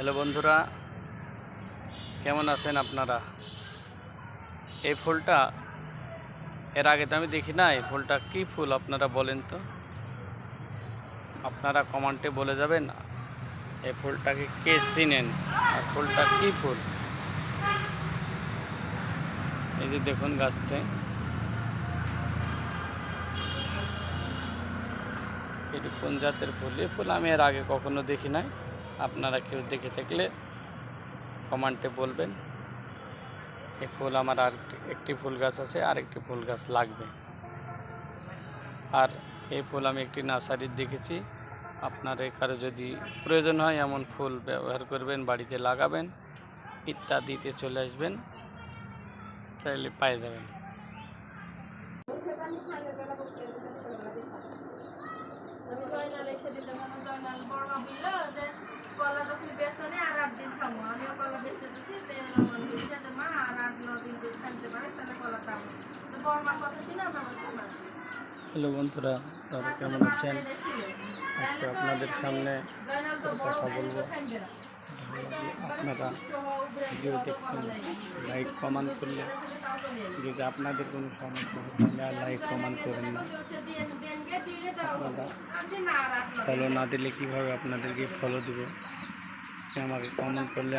Hello বন্ধুরা, কেমন আছেন আপনারা? এই ফুলটা, এর আগে তো আমি দেখি না এই ফুলটা কী ফুল আপনারা বলেন তো? আপনারা কমেন্টে বলে যাবেন, এই ফুলটাকে কে চিনেন? আর ফুলটা কী ফুল? এই যে দেখুন গাছটা। এটি কোন জাতের ফুল? এই ফুল আমি এর আগে কখনো দেখি নাই। আপনারা কেউ দেখে থাকলে কমান্টে বলবেন এই ফুল আমার আর একটি ফুল গাছ আছে, আর একটি ফুল গাছ লাগবে। আর এই ফুল আমি একটি নার্সারির দেখেছি। আপনার কারও যদি প্রয়োজন হয়, এমন ফুল ব্যবহার করবেন, বাড়িতে লাগাবেন, ইত্যাদিতে চলে আসবেন, তাহলে পায়ে যাবেন। আমি জয়নাল বড় যে কলা যখন বেসনে আর আট দিন খাব আমিও কলা বেচতে দিচ্ছি আমার বলছে যে মা আর আট ন দিন যদি খাইতে পারে তাহলে কলা খাব তো বড় মার কথা শুনে আমার হ্যালো বন্ধুরা তারা কেমন আছেন আজকে আপনাদের সামনে কথা বলব আপনারা ভিডিও দেখছেন লাইক কমেন্ট করলে যদি আপনাদের কোনো সমস্যা হয় তাহলে আর লাইক কমেন্ট করেন না আপনারা ফলো না দিলে কীভাবে আপনাদেরকে ফলো দেবো আমাকে কমেন্ট করলে